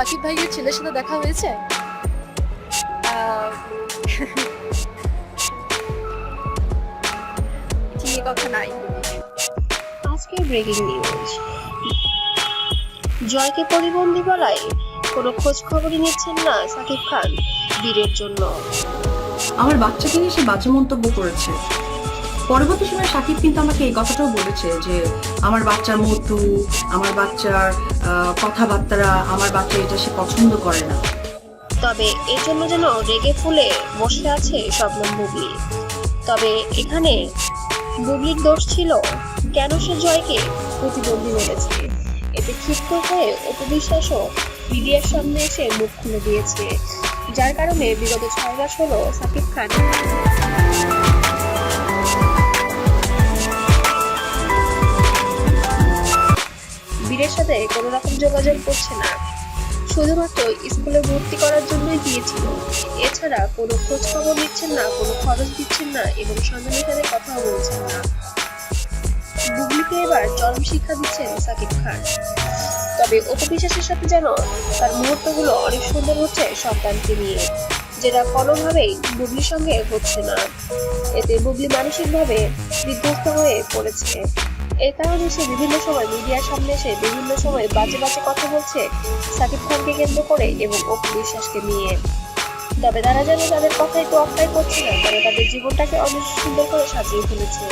সাকিব ভাইয়ের ছেলের সাথে দেখা হয়েছে? ঠিক কথা নাই। আজকে ব্রেকিং নিউজ জয়কে প্রতিবন্ধী বলায় কোনো খোঁজ খবরই নিচ্ছেন না সাকিব খান বীরের জন্য। আমার বাচ্চাকে নিয়ে সে বাজে মন্তব্য করেছে। পরবর্তী সময় সাকিব কিন্তু আমাকে এই কথাটাও বলেছে যে আমার বাচ্চার মধু আমার বাচ্চার আহ, কথাবার্তা আমার বাচ্চা এটা সে পছন্দ করে না। তবে এর জন্য যেন রেগে ফুলে বসে আছে স্বপ্নম বুবলি। তবে এখানে বুবলির দোষ ছিল কেন সে জয়কে প্রতিবন্ধী বলেছে এতে ক্ষিপ্ত হয়ে অপবিশ্বাসও মিডিয়ার সামনে এসে মুখ খুলে দিয়েছে যার কারণে বিগত ছয় মাস হলো সাকিব খান। বীরের সাথে কোনো রকম যোগাযোগ করছে না। শুধুমাত্র স্কুলে ভর্তি করার জন্যই গিয়েছিল এছাড়া কোনো খোঁজ খবর নিচ্ছেন না, কোনো খরচ দিচ্ছেন না এবং সন্তানের সাথে কথাও বলছেন না। বুবলিকে এবার চরম শিক্ষা দিচ্ছেন সাকিব খান। তবে অপবিশ্বাসের সাথে যেন তার মুহূর্তগুলো অনেক সুন্দর হচ্ছে সন্তানকে নিয়ে, যেটা কোনোভাবেই বুবলির সঙ্গে হচ্ছে না। এতে বুবলি মানসিকভাবে বিধ্বস্ত হয়ে পড়েছে। এর কারণে সে বিভিন্ন সময় মিডিয়ার সামনে এসে বিভিন্ন সময় বাজে বাজে কথা বলছে সাকিব খানকে কেন্দ্র করে এবং অপু বিশ্বাসকে নিয়ে। তবে তারা যেন তাদের কথাই তো অক্ষয় করছে না তারা তাদের জীবনটাকে অনেক সুন্দর করে সাজিয়ে ফেলেছে